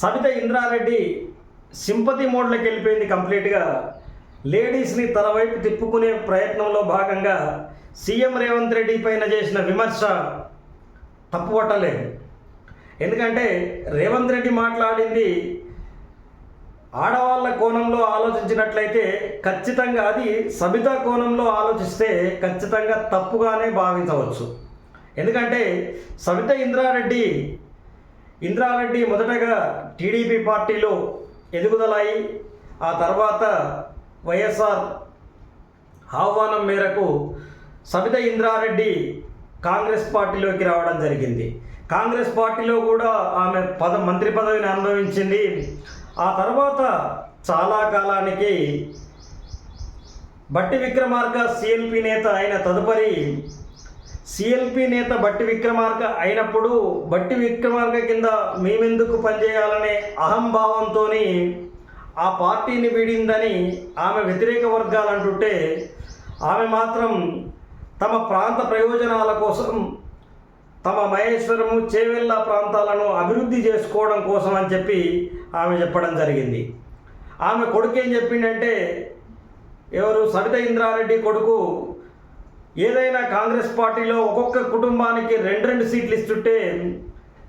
Sabitha Indra Reddy sympathy మోడ్లోకి వెళ్ళిపోయింది కంప్లీట్గా. లేడీస్ని తన వైపు తిప్పుకునే ప్రయత్నంలో భాగంగా సీఎం రేవంత్ రెడ్డి పైన చేసిన విమర్శ తప్పుపట్టలేదు ఎందుకంటే రేవంత్ రెడ్డి మాట్లాడింది ఆడవాళ్ళ కోణంలో ఆలోచించినట్లయితే ఖచ్చితంగా అది సబిత కోణంలో ఆలోచిస్తే ఖచ్చితంగా తప్పుగానే భావించవచ్చు. ఎందుకంటే సబిత ఇంద్రారెడ్డి ఇంద్రారెడ్డి మొదటగా టీడీపీ పార్టీలో ఎదుగుదలయి ఆ తర్వాత వైఎస్ఆర్ ఆహ్వానం మేరకు సబిత ఇంద్రారెడ్డి కాంగ్రెస్ పార్టీలోకి రావడం జరిగింది. కాంగ్రెస్ పార్టీలో కూడా ఆమె పద మంత్రి పదవిని అనుభవించింది. ఆ తర్వాత చాలా కాలానికి బట్టి విక్రమార్క సిఎల్పి నేత అయిన తదుపరి సిఎల్పి నేత బట్టి విక్రమార్క అయినప్పుడు బట్టి విక్రమార్క కింద మేమెందుకు పనిచేయాలనే అహంభావంతో ఆ పార్టీని వీడిందని ఆమె వ్యతిరేక వర్గాలు అంటుంటే ఆమె మాత్రం తమ ప్రాంత ప్రయోజనాల కోసం తమ మహేశ్వరము చేవెళ్ళ ప్రాంతాలను అభివృద్ధి చేసుకోవడం కోసం అని చెప్పి ఆమె చెప్పడం జరిగింది. ఆమె కొడుకు ఏం చెప్పిండంటే ఎవరు సవిత ఇంద్రారెడ్డి కొడుకు ఏదైనా కాంగ్రెస్ పార్టీలో ఒక్కొక్క కుటుంబానికి రెండు రెండు సీట్లు ఇస్తుంటే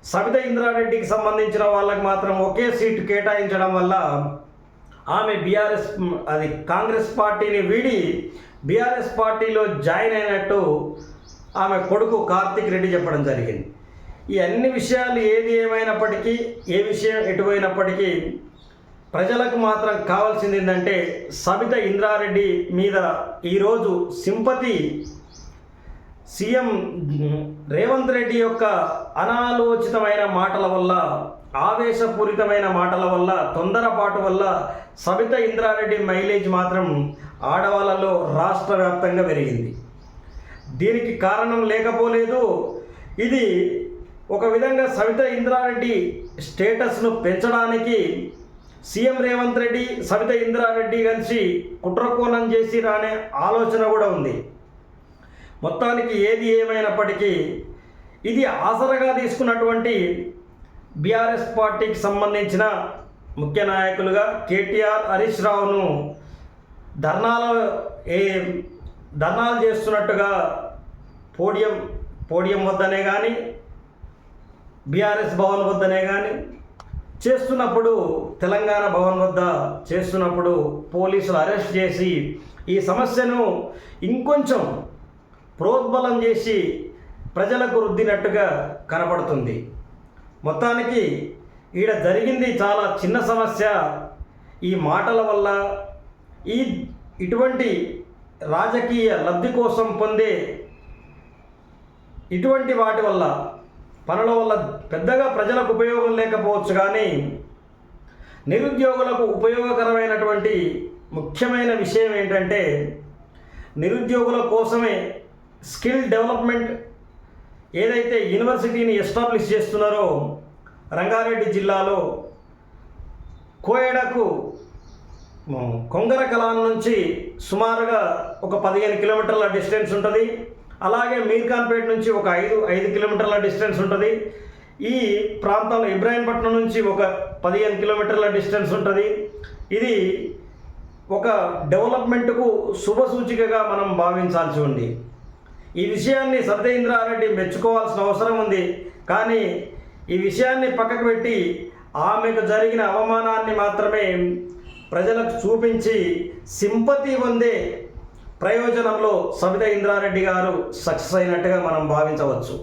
సవిత ఇంద్రారెడ్డికి సంబంధించిన వాళ్ళకి మాత్రం ఒకే సీటు కేటాయించడం వల్ల ఆమె బీఆర్ఎస్ అది కాంగ్రెస్ పార్టీని వీడి బీఆర్ఎస్ పార్టీలో జాయిన్ అయినట్టు ఆమె కొడుకు కార్తిక్ రెడ్డి చెప్పడం జరిగింది. ఈ అన్ని విషయాలు ఏది ఏమైనప్పటికీ ఏ విషయం ఎటువైనప్పటికీ ప్రజలకు మాత్రం కావాల్సింది ఏంటంటే సబిత ఇంద్రారెడ్డి మీద ఈరోజు సింపతి సీఎం రేవంత్ రెడ్డి యొక్క అనాలోచితమైన మాటల వల్ల ఆవేశపూరితమైన మాటల వల్ల తొందరపాటు వల్ల సబిత ఇంద్రారెడ్డి మైలేజ్ మాత్రం ఆడవాళ్ళలో రాష్ట్ర వ్యాప్తంగా పెరిగింది. దీనికి కారణం లేకపోలేదు. ఇది ఒక విధంగా సవిత ఇంద్రారెడ్డి స్టేటస్ను పెంచడానికి సీఎం రేవంత్ రెడ్డి సవిత ఇంద్రారెడ్డి కలిసి కుట్రకోణం చేసి రానే ఆలోచన కూడా ఉంది. మొత్తానికి ఏది ఏమైనప్పటికీ ఇది ఆసరగా తీసుకున్నటువంటి బీఆర్ఎస్ పార్టీకి సంబంధించిన ముఖ్య నాయకులుగా కేటీఆర్ హరీష్ రావును ధర్నాలు ఏ ధర్నాలు చేస్తున్నట్టుగా పోడియం పోడియం వద్దనే కానీ బీఆర్ఎస్ భవన్ వద్దనే కానీ చేస్తున్నప్పుడు తెలంగాణ భవన్ వద్ద చేస్తున్నప్పుడు పోలీసులు అరెస్ట్ చేసి ఈ సమస్యను ఇంకొంచెం ప్రోద్బలం చేసి ప్రజలకు రుద్దినట్టుగా కనపడుతుంది. మొత్తానికి ఈడ జరిగింది చాలా చిన్న సమస్య. ఈ మాటల వల్ల ఈ ఇటువంటి రాజకీయ లబ్ధి కోసం పొందే ఇటువంటి వాటి వల్ల పనుల వల్ల పెద్దగా ప్రజలకు ఉపయోగం లేకపోవచ్చు కానీ నిరుద్యోగులకు ఉపయోగకరమైనటువంటి ముఖ్యమైన విషయం ఏంటంటే నిరుద్యోగుల కోసమే స్కిల్ డెవలప్మెంట్ ఏదైతే యూనివర్సిటీని ఎస్టాబ్లిష్ చేస్తున్నారో రంగారెడ్డి జిల్లాలో కోయడకు కొంగర కలాన్ నుంచి సుమారుగా ఒక పదిహేను కిలోమీటర్ల డిస్టెన్స్ ఉంటుంది. అలాగే మీర్ఖాన్పేట నుంచి ఒక ఐదు ఐదు కిలోమీటర్ల డిస్టెన్స్ ఉంటుంది. ఈ ప్రాంతంలో ఇబ్రాహీంపట్నం నుంచి ఒక పదిహేను కిలోమీటర్ల డిస్టెన్స్ ఉంటుంది. ఇది ఒక డెవలప్మెంట్కు శుభ సూచికగా మనం భావించాల్సి ఉంది. ఈ విషయాన్ని సత్యేంద్రారెడ్డి మెచ్చుకోవాల్సిన అవసరం ఉంది. కానీ ఈ విషయాన్ని పక్కకు పెట్టి ఆమెకు జరిగిన అవమానాన్ని మాత్రమే ప్రజలకు చూపించి సింపతి పొందే ప్రయోజనంలో సబిత ఇంద్రారెడ్డి గారు సక్సెస్ అయినట్టుగా మనం భావించవచ్చు.